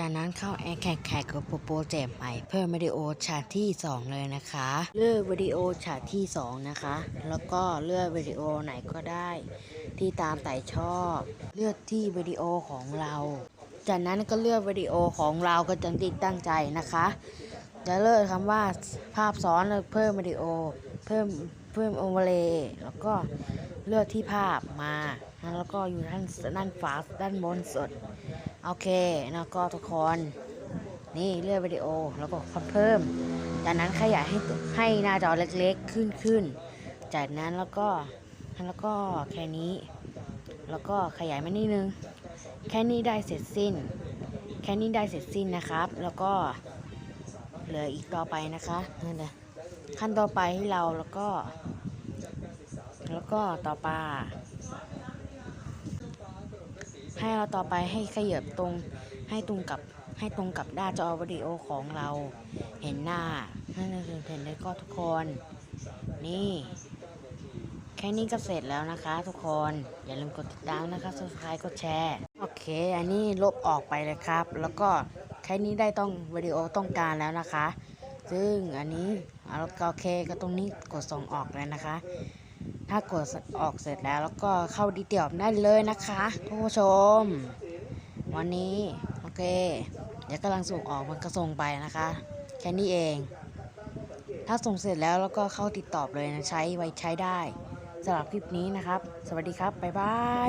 จากนั้นเข้าแอร์แขกแขกกับโปรเจกต์ใหม่เพิ่มวิดีโอฉากที่ 2 เลยนะคะ เลือกวิดีโอฉากที่ 2 นะคะ แล้วก็เลือกวิดีโอไหนก็ได้ ที่ตามใจชอบ เลือกที่วิดีโอของเรา จากนั้นก็เลือกวิดีโอของเราก็จังติดตั้งใจนะคะ จะเลือกคำว่าภาพซ้อนเพิ่มวิดีโอ เพิ่มเพิ่มโอเวอร์เลย์แล้วก็เลือกที่ภาพมา แล้วก็อยู่ด้านด้านฝาด้านบนสุด โอเคแล้วก็ทุกคนนี่เลือกวิดีโอแล้วก็เพิ่ม จากนั้นขยายให้ให้หน้าจอเล็กๆขึ้นขึ้น จากนั้นแล้วก็แล้วก็แค่นี้ แล้วก็ขยายมานิดนึง แค่นี้ได้เสร็จสิ้น แค่นี้ได้เสร็จสิ้นนะครับ แล้วก็เหลืออีกต่อไปนะคะนั่นแหละขั้นต่อไปให้เราแล้วก็ แล้วก็ต่อไป ให้เราต่อไปให้ขยับตรงให้ตรงกับให้ตรงกับหน้าจอวิดีโอของเราเห็นหน้านั่นคือเห็นได้ก็ทุกคน นี่ แค่นี้ก็เสร็จแล้วนะคะ ทุกคน อย่าลืมกดติดตามนะคะ subscribe กดแชร์โอเค อันนี้ลบออกไปเลยครับ แล้วก็แค่นี้ได้ต้องวิดีโอต้องการแล้วนะคะ ซึ่งอันนี้เอาโอเคก็ตรงนี้กดส่งออกเลยนะคะ ถ้ากดออกเสร็จแล้ว แล้วก็เข้าดีเทลได้เลยนะคะทุกผู้ชม วันนี้โอเค เดี๋ยวกำลังส่งออกมันก็ส่งไปนะคะ แค่นี้เอง ถ้าส่งเสร็จแล้วแล้วก็เข้าติดต่อเลยนะใช้ไว้ใช้ได้สำหรับคลิปนี้นะครับ สวัสดีครับ บ๊ายบาย